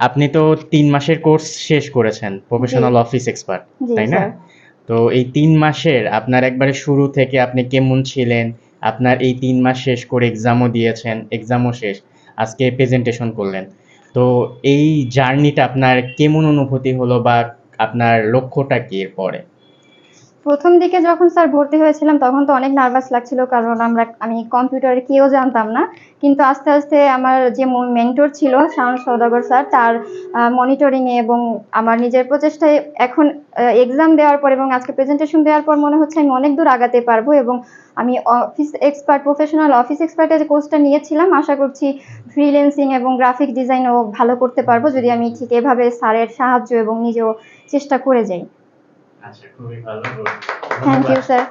আপনি তো তিন মাসের কোর্স শেষ করেছেন প্রফেশনাল অফিস এক্সপার্ট তাই না? তো এই তিন মাসের আপনার একবারে শুরু থেকে আপনি কেমন ছিলেন? আপনার এই তিন মাস শেষ করে এক্সামও দিয়েছেন এক্সামও শেষ আজকে প্রেজেন্টেশন করলেন। তো এই জার্নিটা আপনার কেমন অনুভূতি হলো বা আপনার লক্ষ্যটা কি এরপরে? প্রথম দিকে যখন স্যার ভর্তি হয়েছিলাম, তখন তো অনেক নার্ভাস লাগছিল কারণ আমরা, আমি কম্পিউটারে কেউ জানতাম না। কিন্তু আস্তে আস্তে আমার যে মেন্টর ছিল শাওন সৌদাগর স্যার, তার মনিটরিংয়ে এবং আমার নিজের প্রচেষ্টায় এখন এক্সাম দেওয়ার পর এবং আজকে প্রেজেন্টেশন দেওয়ার পর মনে হচ্ছে আমি অনেক দূর আগাতে পারব এবং আমি অফিস এক্সপার্ট প্রফেশনাল অফিস এক্সপার্টের যে কোর্সটা নিয়েছিলাম, আশা করছি ফ্রিল্যান্সিং এবং গ্রাফিক ডিজাইনও ভালো করতে পারব যদি আমি ঠিক এভাবে স্যারের সাহায্য এবং নিজেও চেষ্টা করে যাই। আচ্ছা খুবই ভালো। থ্যাংক ইউ স্যার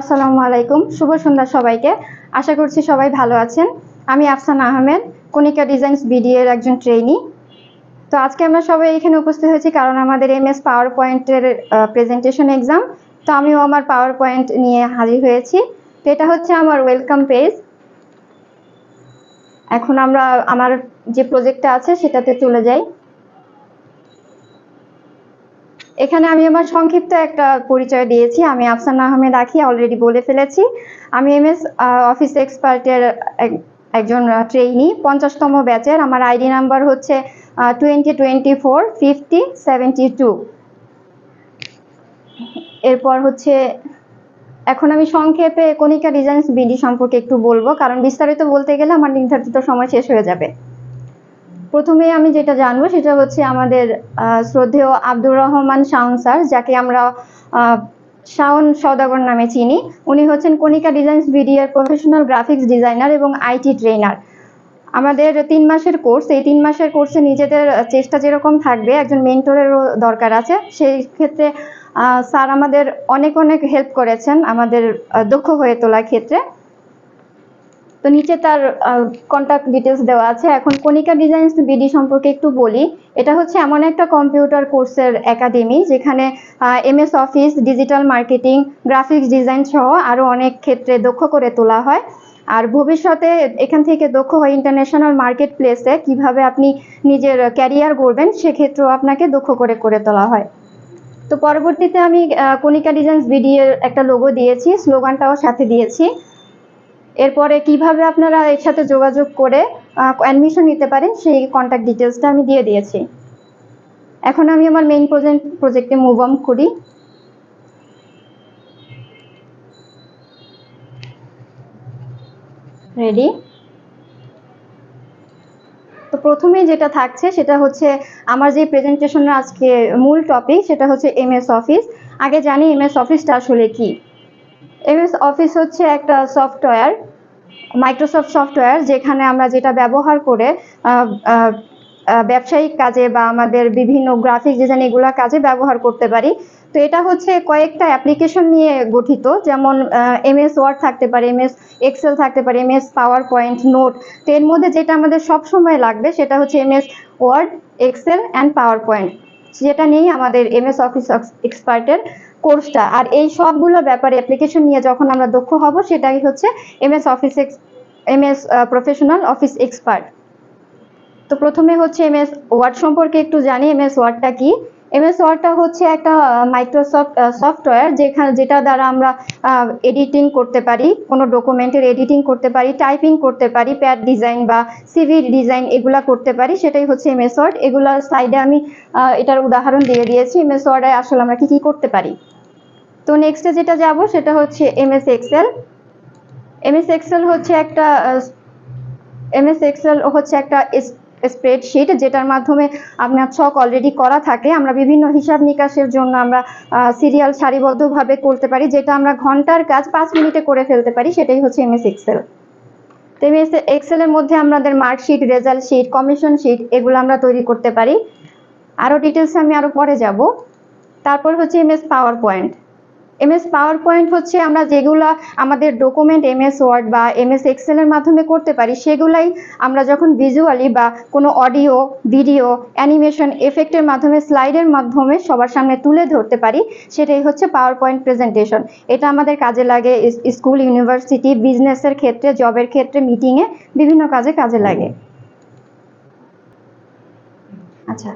আসসালামু আলাইকুম। শুভ সন্ধ্যা সবাইকে। আশা করছি সবাই ভালো আছেন। আমি আফসানা আহমেদ কণিকা ডিজাইনস বিডি এর একজন ট্রেনি তো আজকে আমরা সবাই এখানে উপস্থিত হয়েছি কারণ আমাদের এম এস পাওয়ার পয়েন্টের প্রেজেন্টেশন এক্সাম তো আমিও আমার পাওয়ার পয়েন্ট নিয়ে হাজির হয়েছি। তো এটা হচ্ছে আমার ওয়েলকাম পেজ এখন আমরা আমার যে প্রজেক্টটা আছে সেটাতে চলে যাই। এখানে আমি আমার সংক্ষিপ্ত একটা পরিচয় দিয়েছি। আমি আফসান আহমেদ আখি অলরেডি বলে ফেলেছি। আমি এম এস অফিস এক্সপার্টের একজন ট্রেইনি পঞ্চাশতম ব্যাচের আমার আইডি নাম্বার হচ্ছে twenty twenty four fifty seventy two এরপর হচ্ছে, এখন আমি সংক্ষেপে কণিকা ডিজাইনস বিডি সম্পর্কে একটু বলব। কারণ বিস্তারিত বলতে গেলে আমার নির্ধারিত সময় শেষ হয়ে যাবে। প্রথমে আমি যেটা জানব সেটা হচ্ছে আমাদের শ্রদ্ধেয় আব্দুর রহমান শাওন স্যার, যাকে আমরা শাওন সওদাগর নামে চিনি। উনি হচ্ছেন কণিকা ডিজাইনস বিডিএর প্রফেশনাল গ্রাফিক্স ডিজাইনার এবং আইটি ট্রেনার আমাদের তিন মাসের কোর্স, এই তিন মাসের কোর্সে নিজেদের চেষ্টা যেরকম থাকবে, একজন মেন্টরেরও দরকার আছে। সেই ক্ষেত্রে স্যার আমাদের অনেক অনেক হেল্প করেছেন আমাদের দক্ষ হয়ে তোলার ক্ষেত্রে। তো নিচে তার কন্ট্যাক্ট ডিটেলস দেওয়া আছে। এখন কণিকা ডিজাইনস বিডি সম্পর্কে একটু বলি। এটা হচ্ছে এমন একটা কম্পিউটার কোর্সের একাডেমি যেখানে MS Office digital marketing graphics design সহ আরও অনেক ক্ষেত্রে দক্ষ করে তোলা হয়। আর ভবিষ্যতে এখান থেকে দক্ষ হয় ইন্টারন্যাশনাল মার্কেট প্লেসে কীভাবে আপনি নিজের ক্যারিয়ার গড়বেন, সেক্ষেত্রেও আপনাকে দক্ষ করে করে তোলা হয়। তো পরবর্তীতে আমি কণিকা ডিজাইনস বিডি এর একটা লোগো দিয়েছি, স্লোগানটাও সাথে দিয়েছি। এরপরে কীভাবে আপনারা এর সাথে যোগাযোগ করে অ্যাডমিশন নিতে পারেন, সেই কন্ট্যাক্ট ডিটেলসটা আমি দিয়ে দিয়েছি। এখন আমি আমার মেইন প্রজেক্ট প্রজেক্টে মুভ অন করি। রেডি তো প্রথমেই যেটা থাকছে, সেটা হচ্ছে আমার যে প্রেজেন্টেশনের আজকে মূল টপিক সেটা হচ্ছে এমএস অফিস আগে জানি এমএস অফিসটা আসলে কি। এমএস অফিস হচ্ছে একটা সফটওয়্যার মাইক্রোসফট সফটওয়্যার, যেখানে আমরা যেটা ব্যবহার করে ব্যবসায়িক কাজে বা আমাদের বিভিন্ন গ্রাফিক ডিজাইন এগুলো কাজে ব্যবহার করতে পারি। তো এটা হচ্ছে কয়েকটা অ্যাপ্লিকেশন নিয়ে গঠিত, যেমন এমএস ওয়ার্ড থাকতে পারে, এমএস এক্সেল থাকতে পারে, এমএস পাওয়ার পয়েন্ট নোট তো এর মধ্যে যেটা আমাদের সব সময় লাগবে, সেটা হচ্ছে MS Word Excel and PowerPoint যেটা নিয়েই আমাদের এমএস অফিস এক্সপার্টের কোর্সটা। আর এই সবগুলো ব্যাপারে অ্যাপ্লিকেশন নিয়ে যখন আমরা দক্ষ হব, সেটাই হচ্ছে MS Office MS professional Office expert তো প্রথমে হচ্ছে এমএস ওয়ার্ড সম্পর্কে একটু জানি এমএস ওয়ার্ডটা কি? এমএস ওয়ার্ডটা হচ্ছে একটা মাইক্রোসফট সফটওয়্যার যেখানে, যেটা দ্বারা আমরা এডিটিং করতে পারি, কোনো ডকুমেন্টের এডিটিং করতে পারি টাইপিং করতে পারি প্যাড ডিজাইন বা সিভি ডিজাইন এগুলা করতে পারি, সেটাই হচ্ছে এমএস ওয়ার্ড এগুলার সাইডে আমি এটার উদাহরণ দিয়ে দিয়েছি এমএস ওয়ার্ডে আসলে আমরা কি কি করতে পারি? তো নেক্সটে যেটা যাব সেটা হচ্ছে এমএস এক্সেল এমএস এক্সেল হচ্ছে একটা এমএস এক্সেল হচ্ছে একটা স্প্রেডশিট যেটার মাধ্যমে আপনার ছক অলরেডি করা থাকে। আমরা বিভিন্ন হিসাব নিকাশের জন্য আমরা সিরিয়াল সারিবদ্ধভাবে করতে পারি, যেটা আমরা ঘণ্টার কাজ পাঁচ মিনিটে করে ফেলতে পারি, সেটাই হচ্ছে এমএস এক্সেল তো এমএস এক্সেলের মধ্যে আমাদের marksheet result sheet commission sheet এগুলো আমরা তৈরি করতে পারি। আরও ডিটেলস আমি আরও পরে যাব। তারপর হচ্ছে MS power point MS power point হচ্ছে আমরা যেগুলো আমাদের ডকুমেন্ট এমএস ওয়ার্ড বা এমএস এক্সেলের মাধ্যমে করতে পারি, সেগুলাই আমরা যখন ভিজুয়ালি বা কোনো অডিও ভিডিও অ্যানিমেশন এফেক্টের মাধ্যমে স্লাইডের মাধ্যমে সবার সামনে তুলে ধরতে পারি, সেটাই হচ্ছে পাওয়ার পয়েন্ট প্রেজেন্টেশন এটা আমাদের কাজে লাগে স্কুল ইউনিভার্সিটি বিজনেসের ক্ষেত্রে জবের ক্ষেত্রে মিটিংয়ে বিভিন্ন কাজে কাজে লাগে। আচ্ছা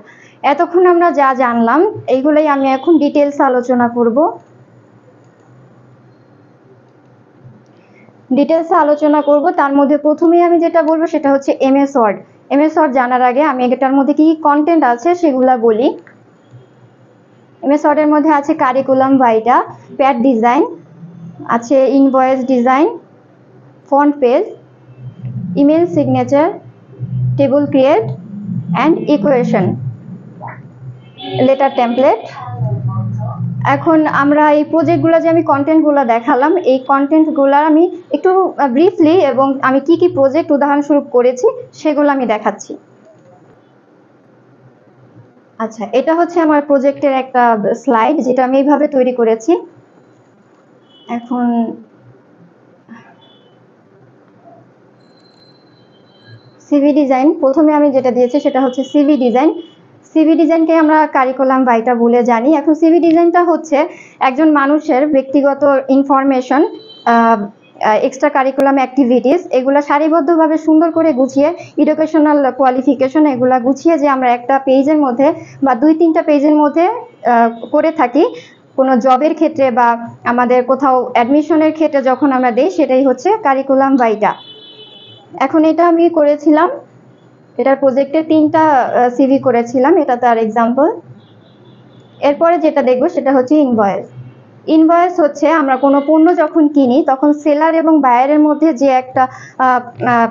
এতক্ষণ আমরা যা জানলাম, এইগুলোই আমি এখন ডিটেলস আলোচনা করব। ডিটেলস আলোচনা করব। তার মধ্যে প্রথমেই আমি যেটা বলব সেটা হচ্ছে এমএস ওয়ার্ড এমএস ওয়ার্ড জানার আগে আমি এটার মধ্যে কি কি কন্টেন্ট আছে সেগুলা বলি। এমএস ওয়ার্ডের মধ্যে আছে কারিকুলাম ভাইটা প্যাড ডিজাইন আছে invoice design font page email signature table create and equation letter template এখন আমরা এই প্রজেক্টগুলো যে আমি কন্টেন্টগুলো দেখালাম, এই কন্টেন্টগুলো আমি একটু ব্রিফলি এবং আমি কি কি প্রজেক্ট উদাহরণস্বরূপ করেছি, সেগুলো আমি দেখাচ্ছি। আচ্ছা এটা হচ্ছে আমার প্রজেক্টের একটা স্লাইড যেটা আমি এইভাবে তৈরি করেছি। এখন সিভি ডিজাইন প্রথমে আমি যেটা দিয়েছি সেটা হচ্ছে সিভি ডিজাইন সিভি ডিজাইনকে আমরা কারিকুলাম বাইটা বলে জানি। এখন সিভি ডিজাইনটা হচ্ছে একজন মানুষের ব্যক্তিগত ইনফরমেশন এক্সট্রা কারিকুলাম অ্যাক্টিভিটিস এগুলো সারিবদ্ধভাবে সুন্দর করে গুছিয়ে এডুকেশনাল কোয়ালিফিকেশন এগুলা গুছিয়ে যে আমরা একটা পেজের মধ্যে বা দুই তিনটা পেজের মধ্যে করে থাকি। কোনো জবের ক্ষেত্রে বা আমাদের কোথাও অ্যাডমিশনের ক্ষেত্রে যখন আমরা দিই, সেটাই হচ্ছে কারিকুলাম বাইটা এখন এটা আমি করেছিলাম। এটার প্রজেক্টে তিনটা সিভি করেছিলাম এটা তার এক্সাম্পল এরপরে যেটা দেখব সেটা হচ্ছে ইনভয়েস ইনভয়েস হচ্ছে আমরা কোনো পণ্য যখন কিনি, তখন সেলার এবং বায়ারের মধ্যে যে একটা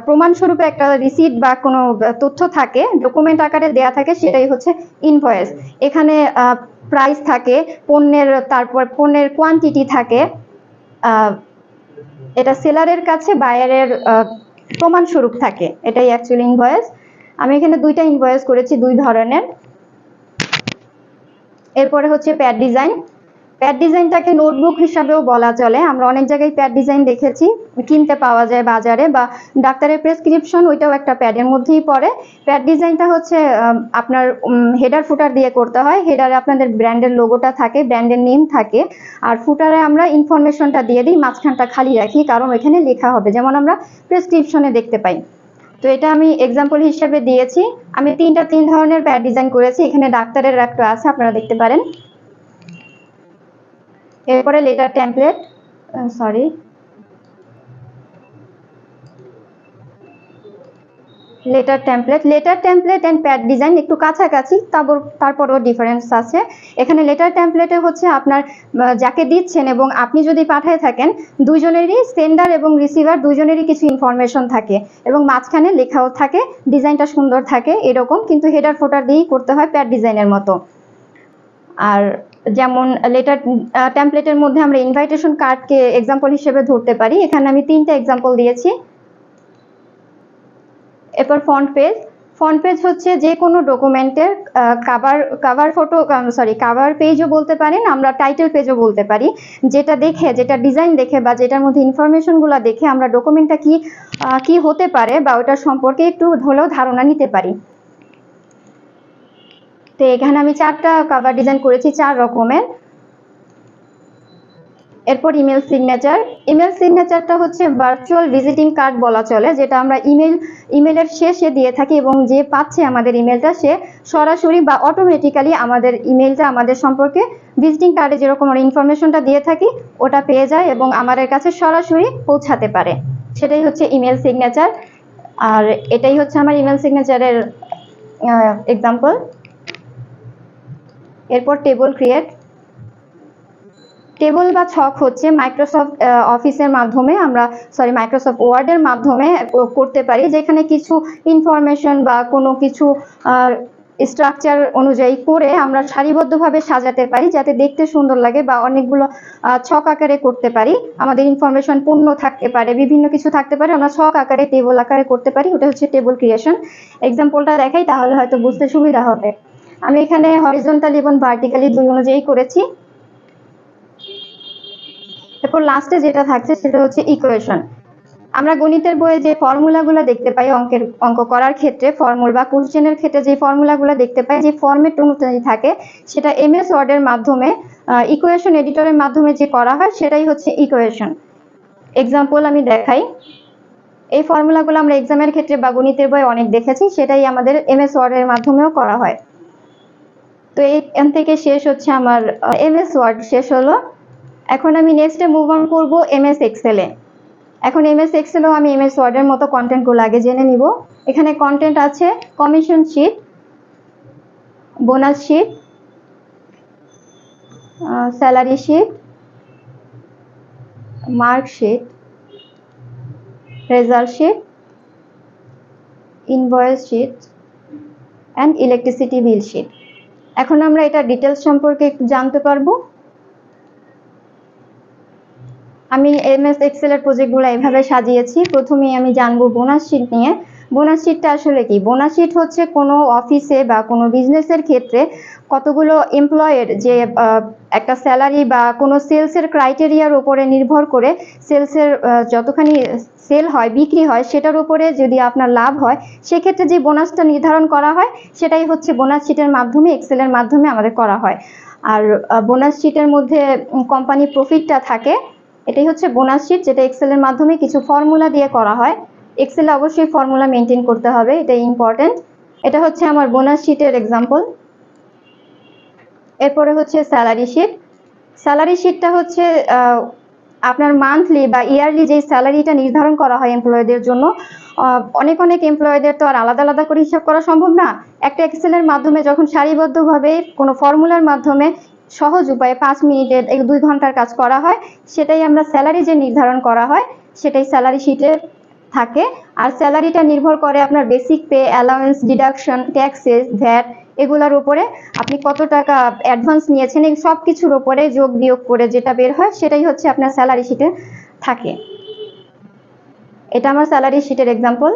প্রমাণস্বরূপে একটা রিসিট বা কোনো তথ্য থাকে ডকুমেন্ট আকারে দেয়া থাকে, সেটাই হচ্ছে ইনভয়েস এখানে প্রাইস থাকে, পণ্যের, তারপর পণ্যের কোয়ান্টিটি থাকে এটা সেলারের কাছে বায়ারের প্রমাণস্বরূপ থাকে, এটাই অ্যাকচুয়ালি ইনভয়েস আমি এখানে দুইটা ইনভয়েস করেছি, দুই ধরনের। এরপরে হচ্ছে প্যাড ডিজাইন প্যাড ডিজাইনটাকে নোটবুক হিসাবেও বলা চলে। আমরা অনেক জায়গায় প্যাড ডিজাইন দেখেছি। কিনতে পাওয়া যায় বাজারে বা ডাক্তারের প্রেসক্রিপশন ওইটাও একটা প্যাডের মধ্যেই পড়ে। প্যাড ডিজাইনটা হচ্ছে আপনার হেডার ফুটার দিয়ে করতে হয়। হেডারে আপনাদের ব্র্যান্ডের লোগোটা থাকে ব্র্যান্ডের নেম থাকে। আর ফুটারে আমরা ইনফরমেশনটা দিয়ে দিই, মাঝখানটা খালি রাখি, কারণ ওইখানে লেখা হবে। যেমন আমরা প্রেসক্রিপশনে দেখতে পাই। তো এটা আমি এক্সাম্পল হিসেবে দিয়েছি। আমি তিনটা, তিন ধরনের প্যাড ডিজাইন করেছি। এখানে ডাক্তারের একটা আছে, আপনারা দেখতে পারেন। এরপরে letter template sorry letter template letter template and pad design একটু কাছাকাছি তারপর তারপরও ডিফারেন্স আছে। এখানে লেটার টেমপ্লেটে হচ্ছে আপনার যাকে দিচ্ছেন এবং আপনি যদি পাঠায় থাকেন দুজনেরই সেন্ডার এবং রিসিভার দুজনেরই কিছু ইনফরমেশন থাকে এবং মাঝখানে লেখাও থাকে ডিজাইনটা সুন্দর থাকে, এরকম, কিন্তু হেডার ফোটার দিয়েই করতে হয় প্যাড ডিজাইনের মতো। আর যেমন লেটার টেমপ্লেটের মধ্যে আমরা ইনভাইটেশন কার্ডকে এক্সাম্পল হিসেবে ধরতে পারি। এখানে আমি তিনটা এক্সাম্পল দিয়েছি। এরপর ফ্রন্ট পেজ ফ্রন্ট পেজ হচ্ছে যে কোনো ডকুমেন্টের cover cover photo sorry cover পেজও বলতে পারেন, আমরা টাইটেল পেজও বলতে পারি। যেটা দেখে, যেটা ডিজাইন দেখে বা যেটার মধ্যে ইনফরমেশনগুলো দেখে আমরা ডকুমেন্টটা কি কি হতে পারে বা ওটার সম্পর্কে একটু হলেও ধারণা নিতে পারি। তো এখানে আমি চারটা কাভার ডিজাইন করেছি, চার রকমের। এরপর ইমেল সিগনেচার ইমেল সিগনেচারটা হচ্ছে ভার্চুয়াল ভিজিটিং কার্ড বলা চলে, যেটা আমরা ইমেল ইমেলের শেষে দিয়ে থাকি এবং যে পাচ্ছে আমাদের ইমেলটা সে সরাসরি বা অটোমেটিক্যালি আমাদের ইমেলটা আমাদের সম্পর্কে ভিজিটিং কার্ডে যেরকম আমরা ইনফরমেশনটা দিয়ে থাকি, ওটা পেয়ে যায় এবং আমাদের কাছে সরাসরি পৌঁছাতে পারে। সেটাই হচ্ছে ইমেল সিগনেচার আর এটাই হচ্ছে আমার ইমেল সিগনেচারের এক্সাম্পল এরপর টেবল ক্রিয়েট টেবল বা ছক হচ্ছে মাইক্রোসফট অফিসের মাধ্যমে আমরা সরি মাইক্রোসফট ওয়ার্ডের মাধ্যমে করতে পারি। যেখানে কিছু ইনফরমেশন বা কোনো কিছু স্ট্রাকচার অনুযায়ী করে আমরা সারিবদ্ধভাবে সাজাতে পারি, যাতে দেখতে সুন্দর লাগে বা অনেকগুলো ছক আকারে করতে পারি। আমাদের ইনফরমেশন পূর্ণ থাকতে পারে, বিভিন্ন কিছু থাকতে পারে, আমরা ছক আকারে টেবল আকারে করতে পারি। ওটা হচ্ছে টেবল ক্রিয়েশন এক্সাম্পলটা দেখাই, তাহলে হয়তো বুঝতে সুবিধা হবে। আমি এখানে হরিজন্টালি এবং ভার্টিক্যালি দুই অনুযায়ী করেছি। এরপর লাস্টে যেটা থাকছে সেটা হচ্ছে ইকুয়েশন আমরা গণিতের বইয়ে যে ফর্মুলাগুলো দেখতে পাই অঙ্কের, অঙ্ক করার ক্ষেত্রে ফর্মুলা বা কোশ্চেনের ক্ষেত্রে যে ফর্মুলাগুলো দেখতে পাই, যে ফর্মেট অনুযায়ী থাকে, সেটা এমএস ওয়ার্ডের মাধ্যমে ইকুয়েশন এডিটরের মাধ্যমে যে করা হয়, সেটাই হচ্ছে ইকুয়েশন এক্সাম্পল আমি দেখাই। এই ফর্মুলাগুলো আমরা এক্সামের ক্ষেত্রে বা গণিতের বই অনেক দেখেছি, সেটাই আমাদের এম এমএস ওয়ার্ডের মাধ্যমেও করা হয়। তো এখান থেকে শেষ হচ্ছে আমার এমএস ওয়ার্ড শেষ হলো। এখন আমি নেক্সটে মুভ অন করব এমএস এক্সেলে এখন এমএস এক্সেলও আমি এমএস ওয়ার্ডের মতো কন্টেন্টগুলো আগে জেনে নিব। এখানে কন্টেন্ট আছে commission sheet bonus sheet salary sheet mark sheet result sheet invoice sheet and electricity bill sheet এখন আমরা এটা ডিটেলস সম্পর্কে জানতে পারব। আমি এমএস এক্সেলের প্রজেক্টগুলো এভাবে সাজিয়েছি। প্রথমেই আমি জানব বোনাস শিট নিয়ে। বোনাস শিটটা আসলে কি? বোনাস শিট হচ্ছে কোনো অফিসে বা কোনো বিজনেসের ক্ষেত্রে কতগুলো এমপ্লয়ের যে একটা স্যালারি বা কোনো সেলসের ক্রাইটেরিয়ার উপরে নির্ভর করে সেলসের যতখানি সেল হয়, বিক্রি হয়, সেটার উপরে যদি আপনার লাভ হয়, সেক্ষেত্রে যে বোনাসটা নির্ধারণ করা হয়, সেটাই হচ্ছে বোনাস শিটের মাধ্যমে এক্সেলের মাধ্যমে আমাদের করা হয়। আর বোনাস শিটের মধ্যে কোম্পানি প্রফিটটা থাকে। এটাই হচ্ছে বোনাস শিট যেটা এক্সেলের মাধ্যমে কিছু ফর্মুলা দিয়ে করা হয়। এক্সেলে অবশ্যই ফর্মুলা মেনটেন করতে হবে এটা ইম্পর্টেন্ট এটা হচ্ছে আমার বোনাস শিটের এক্সাম্পল এরপরে হচ্ছে স্যালারি শিট স্যালারি শিটটা হচ্ছে আপনার মান্থলি বা ইয়ারলি যে স্যালারিটা নির্ধারণ করা হয় এমপ্লয়ীদের জন্য অনেক অনেক এমপ্লয়ীদের তো আর আলাদা আলাদা করে হিসাব করা সম্ভব না। একটা এক্সেলের মাধ্যমে যখন সারিবদ্ধভাবে কোনো ফর্মুলার মাধ্যমে সহজ উপায়ে পাঁচ মিনিটে দুই ঘণ্টার কাজ করা হয়। সেটাই আমরা স্যালারি যে নির্ধারণ করা হয়, সেটাই স্যালারি শিটে থাকে। আর স্যালারিটা নির্ভর করে আপনার basic pay allowance deduction taxes VAT এগুলার উপরে আপনি কত টাকা অ্যাডভান্স নিয়েছেন, এই সব কিছুর উপরে যোগ বিয়োগ করে যেটা বের হয়, সেটাই হচ্ছে আপনার স্যালারি শিটে থাকে। এটা আমার স্যালারি শিটের এক্সাম্পল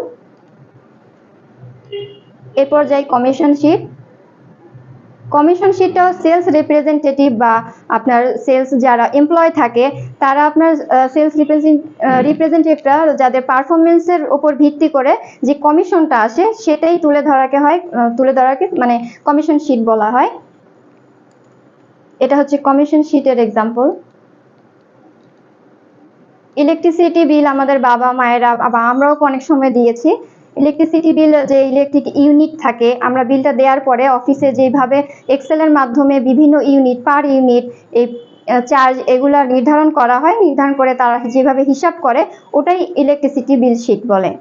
এরপর যাই কমিশন শিট কমিশন শিটটাও সেলস রিপ্রেজেন্টেটিভ বা আপনার সেলস যারা এমপ্লয় থাকে, তারা আপনার সেলস রিপ্রেজেন্টেটিভরা যাদের পারফরমেন্সের উপর ভিত্তি করে যে কমিশনটা আসে, সেটাই তুলে ধরাকে হয় তুলে ধরাকে মানে কমিশন শিট বলা হয়। এটা হচ্ছে কমিশন শিটের এক্সাম্পল ইলেকট্রিসিটি বিল আমাদের বাবা, মায়েরা বা আমরাও অনেক সময় দিয়েছি। ইলেকট্রিসিটি বিল, যে ইলেকট্রিক ইউনিট থাকে, আমরা বিলটা দেওয়ার পরে অফিসে যেভাবে এক্সেলের মাধ্যমে বিভিন্ন ইউনিট, পার ইউনিট, এই চার্জ এগুলো নির্ধারণ করা হয়, নির্ধারণ করে তারা যেভাবে হিসাব করে, ওটাই ইলেকট্রিসিটি বিল শিট বলে।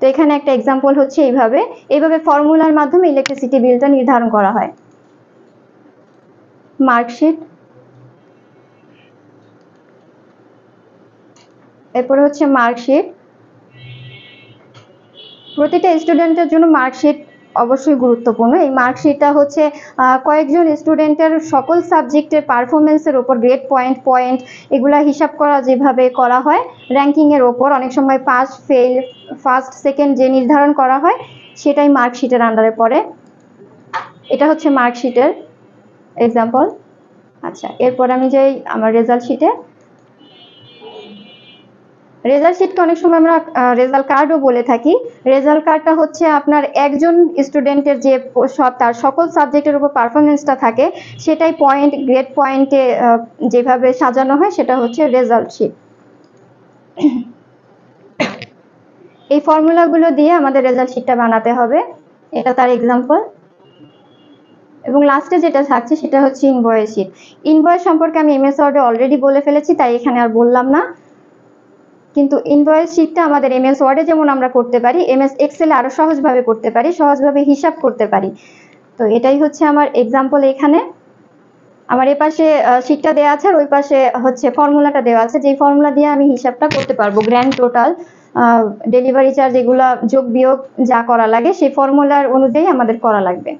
তো এখানে একটা এক্সাম্পল হচ্ছে এইভাবে। এইভাবে ফর্মুলার মাধ্যমে ইলেকট্রিসিটি বিলটা নির্ধারণ করা হয়। মার্কশিট। এরপরে হচ্ছে মার্কশিট। প্রতিটা স্টুডেন্টের জন্য মার্কশিট অবশ্যই গুরুত্বপূর্ণ। এই মার্কশিটটা হচ্ছে কয়েকজন স্টুডেন্টের সকল সাবজেক্টের পারফরমেন্সের ওপর গ্রেড পয়েন্ট পয়েন্ট এগুলা হিসাব করা যেভাবে করা হয় র্যাঙ্কিংয়ের ওপর অনেক সময় পাস ফেল ফার্স্ট সেকেন্ড যে নির্ধারণ করা হয়, সেটাই মার্কশিটের আন্ডারে পড়ে। এটা হচ্ছে মার্কশিটের এক্সাম্পল আচ্ছা এরপর আমি যাই আমার রেজাল্ট শিটে রেজাল্ট শিটকে অনেক সময় আমরা রেজাল্ট কার্ডও বলে থাকি। রেজাল্ট কার্ডটা হচ্ছে আপনার একজন স্টুডেন্টের যে সব, তার সকল সাবজেক্টের উপর পারফরমেন্সটা থাকে, সেটাই পয়েন্ট গ্রেড পয়েন্টে যেভাবে সাজানো হয়, সেটা হচ্ছে রেজাল্ট শিট এই ফর্মুলাগুলো দিয়ে আমাদের রেজাল্ট শিটটা বানাতে হবে। এটা তার এক্সাম্পল এবং লাস্টে যেটা থাকছে, সেটা হচ্ছে ইনভয়েস শিট ইনভয়েস সম্পর্কে আমি এমএস ওয়ার্ডে অলরেডি বলে ফেলেছি, তাই এখানে আর বললাম না। কিন্তু ইনভয়েস শিটটা আমাদের এমএস ওয়ার্ডে যেমন আমরা করতে পারি এমএস এক্সেলে আরও সহজভাবে করতে পারি, সহজভাবে হিসাব করতে পারি। তো এটাই হচ্ছে আমার এক্সাম্পল এখানে। আমার এ পাশে শিটটা দেওয়া আছে আর ওই পাশে হচ্ছে ফর্মুলাটা দেওয়া আছে। যেই ফর্মুলা দিয়ে আমি হিসাবটা করতে পারব গ্র্যান্ড টোটাল ডেলিভারি চার্জ এগুলা যোগ বিয়োগ যা করা লাগে, সেই ফর্মুলার অনুযায়ী আমাদের করা লাগবে।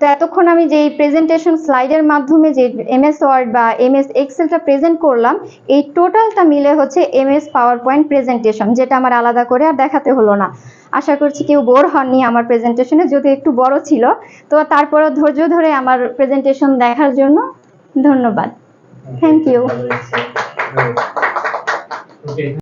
তো এতক্ষণ আমি যে প্রেজেন্টেশন স্লাইডের মাধ্যমে যে এমএস ওয়ার্ড বা এমএস এক্সেলটা প্রেজেন্ট করলাম এই টোটালটা মিলে হচ্ছে এমএস পাওয়ার পয়েন্ট প্রেজেন্টেশন যেটা আমার আলাদা করে আর দেখাতে হলো না। আশা করছি কেউ বোর হননি আমার প্রেজেন্টেশনে যদি একটু বড় ছিল। তো তারপরে ধৈর্য ধরে আমার প্রেজেন্টেশন দেখার জন্য ধন্যবাদ। Thank you